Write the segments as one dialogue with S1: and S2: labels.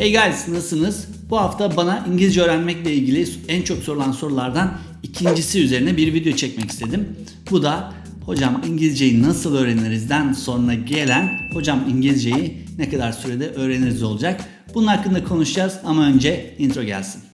S1: Hey guys nasılsınız? Bu hafta bana İngilizce öğrenmekle ilgili en çok sorulan sorulardan ikincisi üzerine bir video çekmek istedim. Bu da hocam İngilizceyi nasıl öğrenirizden sonra gelen hocam İngilizceyi ne kadar sürede öğreniriz olacak. Bunun hakkında konuşacağız ama önce intro gelsin.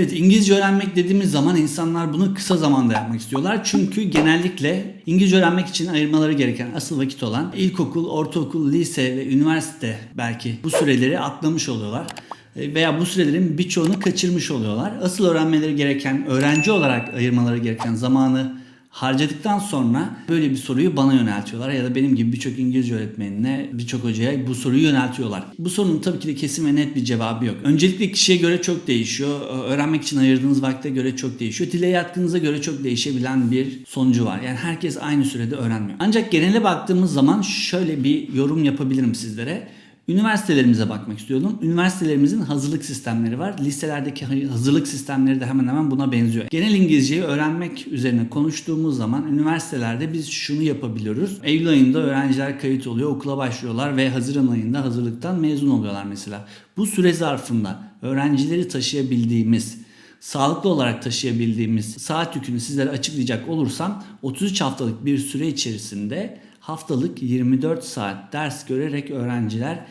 S1: Evet İngilizce öğrenmek dediğimiz zaman insanlar bunu kısa zamanda yapmak istiyorlar. Çünkü genellikle İngilizce öğrenmek için ayırmaları gereken asıl vakit olan ilkokul, ortaokul, lise ve üniversite belki bu süreleri atlamış oluyorlar. E, Veya bu sürelerin birçoğunu kaçırmış oluyorlar. Asıl öğrenmeleri gereken, öğrenci olarak ayırmaları gereken zamanı harcadıktan sonra böyle bir soruyu bana yöneltiyorlar ya da benim gibi birçok İngilizce öğretmenine, birçok hocaya bu soruyu yöneltiyorlar. Bu sorunun tabii ki de kesin ve net bir cevabı yok. Öncelikle kişiye göre çok değişiyor. Öğrenmek için ayırdığınız vakte göre çok değişiyor. Dile yatkınıza göre çok değişebilen bir sonucu var. Yani herkes aynı sürede öğrenmiyor. Ancak genele baktığımız zaman şöyle bir yorum yapabilirim sizlere. Üniversitelerimize bakmak istiyordum. Üniversitelerimizin hazırlık sistemleri var. Liselerdeki hazırlık sistemleri de hemen hemen buna benziyor. Genel İngilizceyi öğrenmek üzerine konuştuğumuz zaman üniversitelerde biz şunu yapabiliyoruz. Eylül ayında öğrenciler kayıt oluyor, okula başlıyorlar ve Haziran ayında hazırlıktan mezun oluyorlar mesela. Bu süre zarfında öğrencileri taşıyabildiğimiz sağlıklı olarak taşıyabildiğimiz saat yükünü sizlere açıklayacak olursam 33 haftalık bir süre içerisinde haftalık 24 saat ders görerek öğrenciler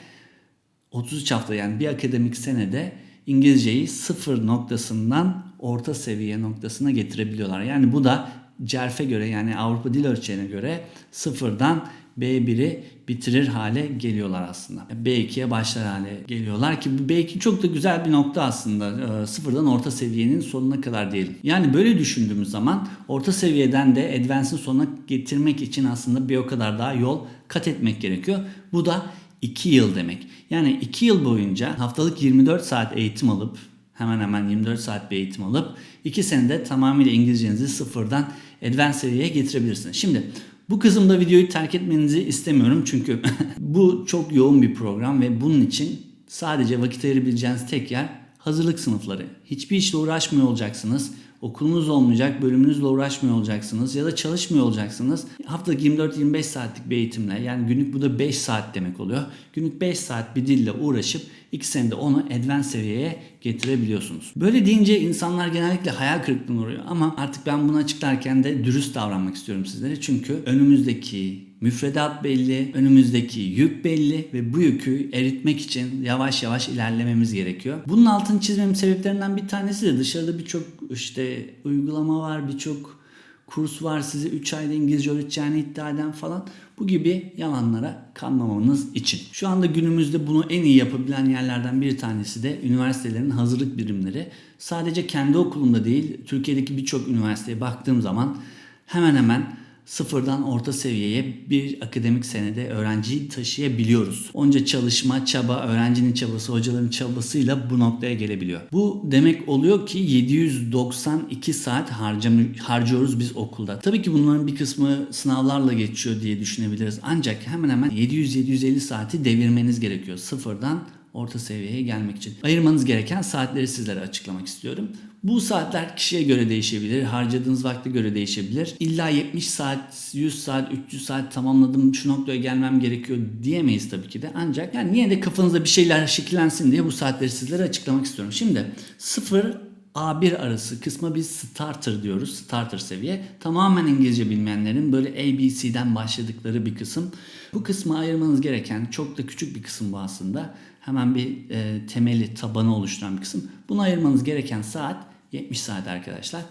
S1: 33 hafta yani bir akademik senede İngilizceyi sıfır noktasından orta seviye noktasına getirebiliyorlar. Yani bu da CERF'e göre yani Avrupa Dil Ölçeği'ne göre sıfırdan B1'i bitirir hale geliyorlar aslında. B2'ye başlar hale geliyorlar ki bu B2 çok da güzel bir nokta aslında. Ee, sıfırdan orta seviyenin sonuna kadar diyelim. Yani böyle düşündüğümüz zaman orta seviyeden de Advance'ın sonuna getirmek için aslında bir o kadar daha yol kat etmek gerekiyor. Bu da 2 yıl demek. Yani 2 yıl boyunca haftalık 24 saat eğitim alıp hemen hemen 24 saat bir eğitim alıp 2 senede tamamıyla İngilizcenizi sıfırdan advanced seviyeye getirebilirsiniz. Şimdi bu kısımda videoyu terk etmenizi istemiyorum çünkü bu çok yoğun bir program ve bunun için sadece vakit ayırabileceğiniz tek yer hazırlık sınıfları. Hiçbir işle uğraşmıyor olacaksınız. Okulunuz olmayacak, bölümünüzle uğraşmıyor olacaksınız ya da çalışmıyor olacaksınız. Haftalık 24-25 saatlik bir eğitimle yani günlük bu da 5 saat demek oluyor. Günlük 5 saat bir dille uğraşıp 2 senede onu advanced seviyeye getirebiliyorsunuz. Böyle deyince insanlar genellikle hayal kırıklığına uğruyor ama artık ben bunu açıklarken de dürüst davranmak istiyorum sizlere. Çünkü önümüzdeki müfredat belli, önümüzdeki yük belli ve bu yükü eritmek için yavaş yavaş ilerlememiz gerekiyor. Bunun altını çizmemin sebeplerinden bir tanesi de dışarıda birçok işte uygulama var, birçok kurs var size 3 ayda İngilizce öğreteceğini iddia eden falan bu gibi yalanlara kanmamanız için. Şu anda günümüzde bunu en iyi yapabilen yerlerden bir tanesi de üniversitelerin hazırlık birimleri. Sadece kendi okulumda değil Türkiye'deki birçok üniversiteye baktığım zaman hemen hemen sıfırdan orta seviyeye bir akademik senede öğrenciyi taşıyabiliyoruz. Onca çalışma, çaba, öğrencinin çabası, hocaların çabasıyla bu noktaya gelebiliyor. Bu demek oluyor ki 792 saat harcıyoruz biz okulda. Tabii ki bunların bir kısmı sınavlarla geçiyor diye düşünebiliriz. Ancak hemen hemen 700-750 saati devirmeniz gerekiyor sıfırdan orta seviyeye gelmek için. Ayırmanız gereken saatleri sizlere açıklamak istiyorum. Bu saatler kişiye göre değişebilir, harcadığınız vakte göre değişebilir. İlla 70 saat, 100 saat, 300 saat tamamladım şu noktaya gelmem gerekiyor diyemeyiz tabii ki de. Ancak yani niye de kafanızda bir şeyler şekillensin diye bu saatleri sizlere açıklamak istiyorum. Şimdi 0 A1 arası kısma biz starter diyoruz. Starter seviye. Tamamen İngilizce bilmeyenlerin böyle ABC'den başladıkları bir kısım. Bu kısmı ayırmanız gereken çok da küçük bir kısım bu aslında. Hemen bir e, temeli, tabanı oluşturan bir kısım. Bunu ayırmanız gereken saat 70 saat arkadaşlar.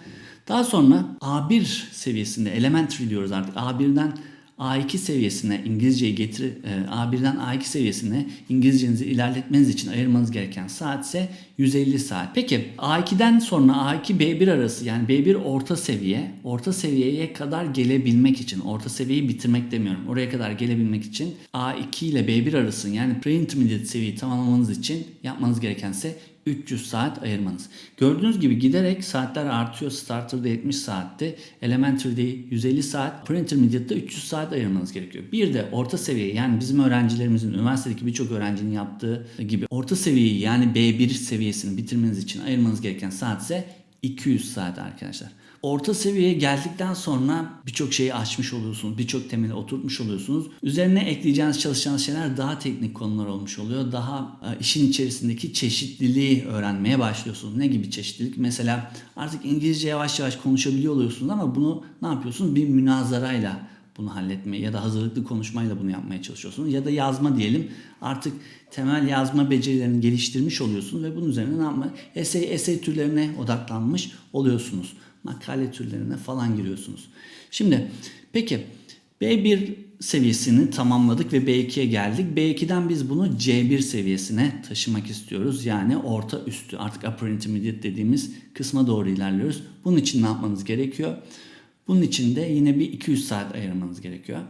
S1: Daha sonra A1 seviyesinde elementary diyoruz artık. A1'den A2 seviyesine İngilizceyi getir e, A1'den A2 seviyesine İngilizcenizi ilerletmeniz için ayırmanız gereken saat ise 150 saat. Peki A2'den sonra A2 B1 arası yani B1 orta seviye, orta seviyeye kadar gelebilmek için, orta seviyeyi bitirmek demiyorum. Oraya kadar gelebilmek için A2 ile B1 arası yani pre-intermediate seviyeyi tamamlamanız için yapmanız gereken ise 300 saat ayırmanız. Gördüğünüz gibi giderek saatler artıyor. Starter'da 70 saatte, Elementary'de 150 saat, Pre-Intermediate'da 300 saat ayırmanız gerekiyor. Bir de orta seviye yani bizim öğrencilerimizin, üniversitedeki birçok öğrencinin yaptığı gibi orta seviyeyi yani B1 seviyesini bitirmeniz için ayırmanız gereken saat ise 200 saat arkadaşlar. Orta seviyeye geldikten sonra birçok şeyi açmış oluyorsunuz. Birçok temeli oturtmuş oluyorsunuz. Üzerine ekleyeceğiniz çalışacağınız şeyler daha teknik konular olmuş oluyor. Daha e, işin içerisindeki çeşitliliği öğrenmeye başlıyorsunuz. Ne gibi çeşitlilik? Mesela artık İngilizce yavaş yavaş konuşabiliyor oluyorsunuz ama bunu ne yapıyorsunuz? Bir münazarayla bunu halletmeye ya da hazırlıklı konuşmayla bunu yapmaya çalışıyorsunuz. Ya da yazma diyelim. Artık temel yazma becerilerini geliştirmiş oluyorsunuz ve bunun üzerine ne yapma? Essay, essay türlerine odaklanmış oluyorsunuz. Makale türlerine falan giriyorsunuz. Şimdi peki B1 seviyesini tamamladık ve B2'ye geldik. B2'den biz bunu C1 seviyesine taşımak istiyoruz. Yani orta üstü artık upper intermediate dediğimiz kısma doğru ilerliyoruz. Bunun için ne yapmanız gerekiyor? Bunun için de yine bir 200 saat ayırmanız gerekiyor.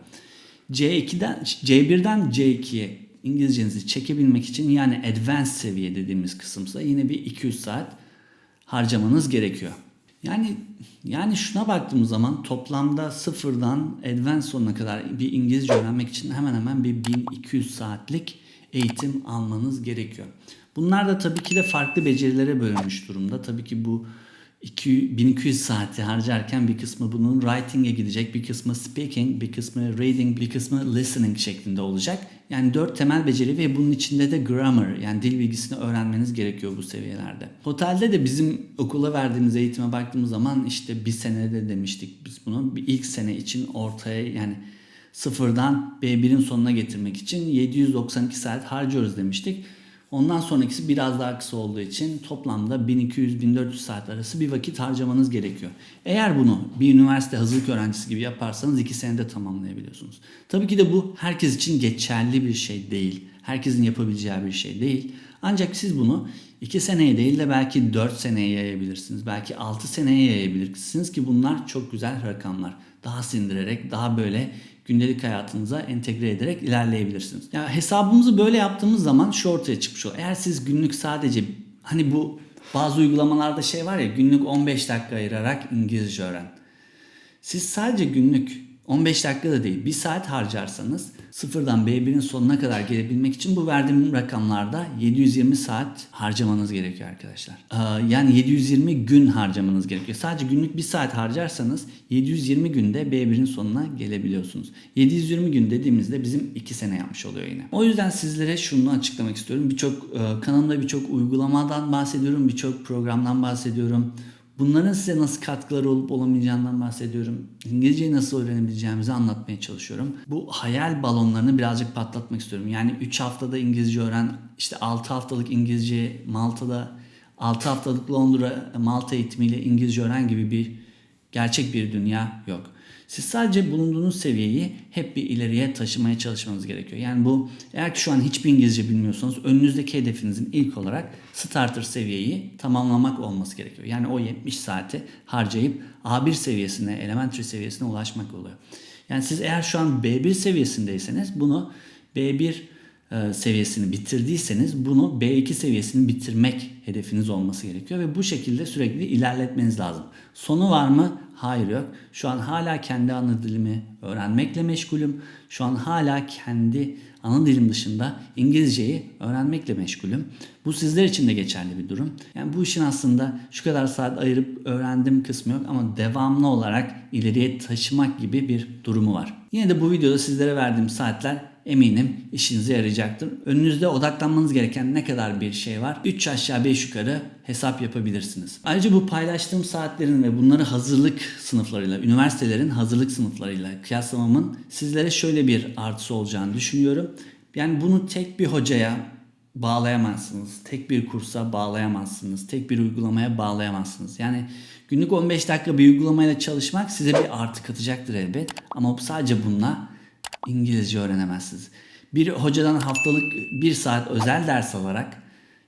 S1: C2'den C1'den C2'ye İngilizcenizi çekebilmek için yani advanced seviye dediğimiz kısımsa yine bir 200 saat harcamanız gerekiyor. Yani yani şuna baktığımız zaman toplamda sıfırdan advanced sonuna kadar bir İngilizce öğrenmek için hemen hemen bir 1200 saatlik eğitim almanız gerekiyor. Bunlar da tabii ki de farklı becerilere bölünmüş durumda. Tabii ki bu 2, 1200 saati harcarken bir kısmı bunun writing'e gidecek, bir kısmı speaking, bir kısmı reading, bir kısmı listening şeklinde olacak. Yani dört temel beceri ve bunun içinde de grammar yani dil bilgisini öğrenmeniz gerekiyor bu seviyelerde. Otelde de bizim okula verdiğimiz eğitime baktığımız zaman işte bir senede demiştik biz bunu. Bir ilk sene için ortaya yani sıfırdan B1'in sonuna getirmek için 792 saat harcıyoruz demiştik. Ondan sonrakisi biraz daha kısa olduğu için toplamda 1200-1400 saat arası bir vakit harcamanız gerekiyor. Eğer bunu bir üniversite hazırlık öğrencisi gibi yaparsanız 2 senede tamamlayabiliyorsunuz. Tabii ki de bu herkes için geçerli bir şey değil. Herkesin yapabileceği bir şey değil. Ancak siz bunu 2 seneye değil de belki 4 seneye yayabilirsiniz. Belki 6 seneye yayabilirsiniz ki bunlar çok güzel rakamlar. Daha sindirerek, daha böyle gündelik hayatınıza entegre ederek ilerleyebilirsiniz. Ya hesabımızı böyle yaptığımız zaman şu ortaya çıkmış oluyor. Eğer siz günlük sadece hani bu bazı uygulamalarda şey var ya günlük 15 dakika ayırarak İngilizce öğren. Siz sadece günlük 15 dakika da değil 1 saat harcarsanız sıfırdan B1'in sonuna kadar gelebilmek için bu verdiğim rakamlarda 720 saat harcamanız gerekiyor arkadaşlar. Yani 720 gün harcamanız gerekiyor. Sadece günlük 1 saat harcarsanız 720 günde B1'in sonuna gelebiliyorsunuz. 720 gün dediğimizde bizim 2 sene yapmış oluyor yine. O yüzden sizlere şunu açıklamak istiyorum. Birçok kanalımda birçok uygulamadan bahsediyorum, birçok programdan bahsediyorum. Bunların size nasıl katkıları olup olamayacağından bahsediyorum. İngilizceyi nasıl öğrenebileceğimizi anlatmaya çalışıyorum. Bu hayal balonlarını birazcık patlatmak istiyorum. Yani 3 haftada İngilizce öğren, işte 6 haftalık İngilizce Malta'da, 6 haftalık Londra Malta eğitimiyle İngilizce öğren gibi bir gerçek bir dünya yok. Siz sadece bulunduğunuz seviyeyi hep bir ileriye taşımaya çalışmanız gerekiyor. Yani bu eğer ki şu an hiçbir İngilizce bilmiyorsanız önünüzdeki hedefinizin ilk olarak starter seviyeyi tamamlamak olması gerekiyor. Yani o 70 saati harcayıp A1 seviyesine, elementary seviyesine ulaşmak oluyor. Yani siz eğer şu an B1 seviyesindeyseniz bunu B1 e, seviyesini bitirdiyseniz bunu B2 seviyesini bitirmek hedefiniz olması gerekiyor ve bu şekilde sürekli ilerletmeniz lazım. Sonu var mı? Hayır yok. Şu an hala kendi ana dilimi öğrenmekle meşgulüm. Şu an hala kendi ana dilim dışında İngilizceyi öğrenmekle meşgulüm. Bu sizler için de geçerli bir durum. Yani bu işin aslında şu kadar saat ayırıp öğrendim kısmı yok ama devamlı olarak ileriye taşımak gibi bir durumu var. Yine de bu videoda sizlere verdiğim saatler eminim işinize yarayacaktır. Önünüzde odaklanmanız gereken ne kadar bir şey var? 3 aşağı 5 yukarı hesap yapabilirsiniz. Ayrıca bu paylaştığım saatlerin ve bunları hazırlık sınıflarıyla, üniversitelerin hazırlık sınıflarıyla kıyaslamamın sizlere şöyle bir artısı olacağını düşünüyorum. Yani bunu tek bir hocaya bağlayamazsınız. Tek bir kursa bağlayamazsınız. Tek bir uygulamaya bağlayamazsınız. Yani günlük 15 dakika bir uygulamayla çalışmak size bir artı katacaktır elbet. Ama sadece bununla İngilizce öğrenemezsiniz. Bir hocadan haftalık bir saat özel ders alarak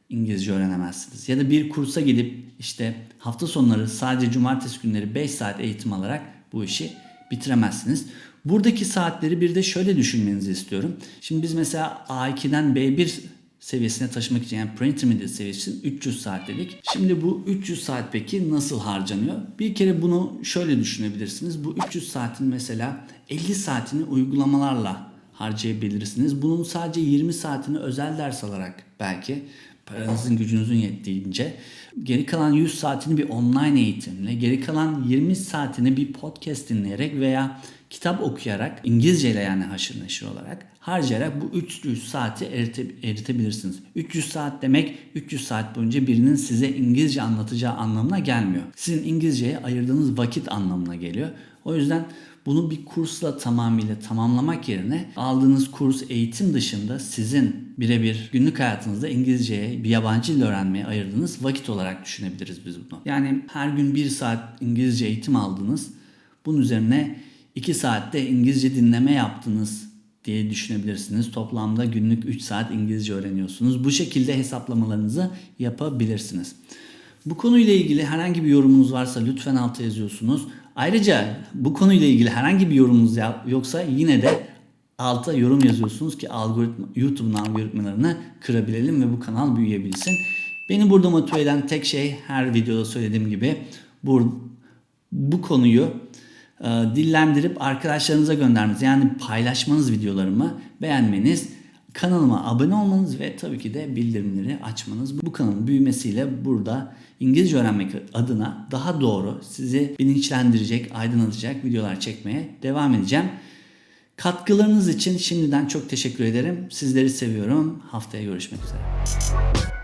S1: İngilizce öğrenemezsiniz. Ya da bir kursa gidip işte hafta sonları sadece cumartesi günleri 5 saat eğitim alarak bu işi bitiremezsiniz. Buradaki saatleri bir de şöyle düşünmenizi istiyorum. Şimdi biz mesela A2'den B1 seviyesine taşımak için yani pre-intermediate seviyesi için 300 saat dedik. Şimdi bu 300 saat peki nasıl harcanıyor? Bir kere bunu şöyle düşünebilirsiniz. Bu 300 saatin mesela 50 saatini uygulamalarla harcayabilirsiniz. Bunun sadece 20 saatini özel ders alarak belki paranızın gücünüzün yettiğince geri kalan 100 saatini bir online eğitimle, geri kalan 20 saatini bir podcast dinleyerek veya kitap okuyarak İngilizce ile yani haşır neşir olarak harcayarak bu 300 saati erite, eritebilirsiniz. 300 saat demek 300 saat boyunca birinin size İngilizce anlatacağı anlamına gelmiyor. Sizin İngilizceye ayırdığınız vakit anlamına geliyor. O yüzden bunu bir kursla tamamıyla tamamlamak yerine aldığınız kurs eğitim dışında sizin birebir günlük hayatınızda İngilizceye bir yabancı dil öğrenmeye ayırdığınız vakit olarak düşünebiliriz biz bunu. Yani her gün bir saat İngilizce eğitim aldınız. Bunun üzerine 2 saatte İngilizce dinleme yaptınız diye düşünebilirsiniz. Toplamda günlük 3 saat İngilizce öğreniyorsunuz. Bu şekilde hesaplamalarınızı yapabilirsiniz. Bu konuyla ilgili herhangi bir yorumunuz varsa lütfen alta yazıyorsunuz. Ayrıca bu konuyla ilgili herhangi bir yorumunuz yoksa yine de alta yorum yazıyorsunuz ki algoritma, YouTube'un algoritmalarını kırabilelim ve bu kanal büyüyebilsin. Beni burada motive eden tek şey her videoda söylediğim gibi bu, bu konuyu e, dillendirip arkadaşlarınıza göndermeniz yani paylaşmanız videolarımı beğenmeniz kanalıma abone olmanız ve tabii ki de bildirimleri açmanız. Bu kanalın büyümesiyle burada İngilizce öğrenmek adına daha doğru sizi bilinçlendirecek, aydınlatacak videolar çekmeye devam edeceğim. Katkılarınız için şimdiden çok teşekkür ederim. Sizleri seviyorum. Haftaya görüşmek üzere.